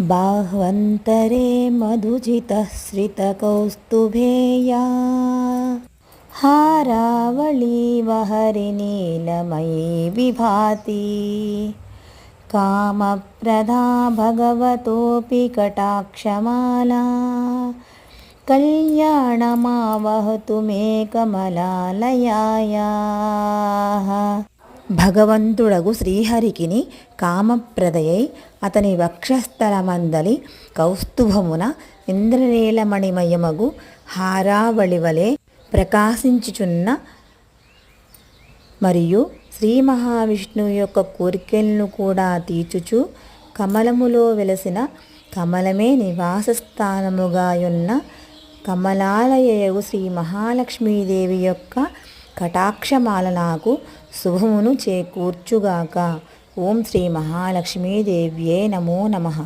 बाह्वन्तरे मधुजितः श्रितकौस्तुभेया हरिनीलमयी विभाति। कामप्रधा भगवतोऽपि कटाक्षमाला। कल्याणमावहतु मे कमलालया భగవంతుడగు శ్రీహరికిని కామప్రదయై అతని వక్షస్థలమందలి కౌస్తుభమున ఇంద్రనీలమణిమయమగు హారావళివలే ప్రకాశించుచున్న మరియు శ్రీ మహావిష్ణువు యొక్క కోరికలను కూడా తీర్చుచు కమలములో వెలసిన కమలమే నివాస స్థానముగాయున్న కమలాలయయగు శ్రీ మహాలక్ష్మీదేవి యొక్క కటాక్షమాల నాకు శుభమును చేకూర్చుగాక. ఓం శ్రీ మహాలక్ష్మీదేవ్యే నమో నమః.